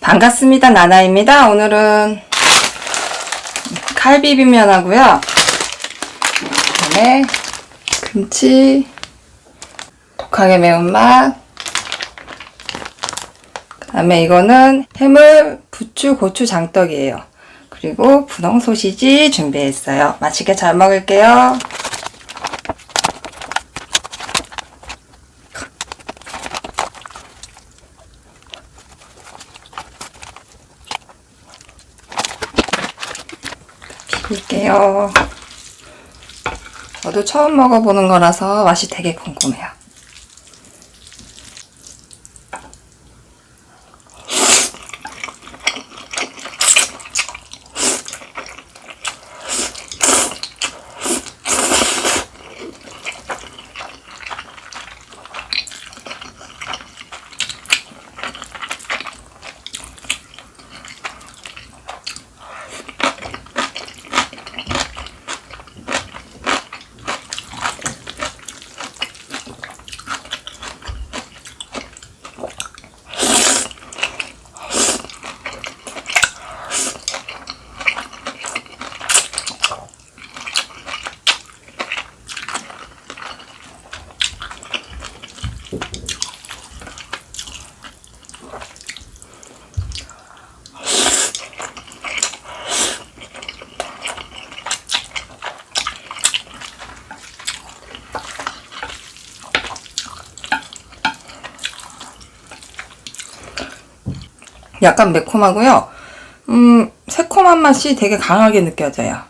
반갑습니다. 나나입니다. 오늘은 칼비빔면 하고요. 그다음에 김치, 독하게 매운맛. 그다음에 이거는 해물 부추 고추 장떡이에요. 그리고 분홍 소시지 준비했어요. 맛있게 잘 먹을게요. 비빌게요. 저도 처음 먹어보는 거라서 맛이 되게 궁금해요. 약간 매콤하고요. 음, 새콤한 맛이 되게 강하게 느껴져요.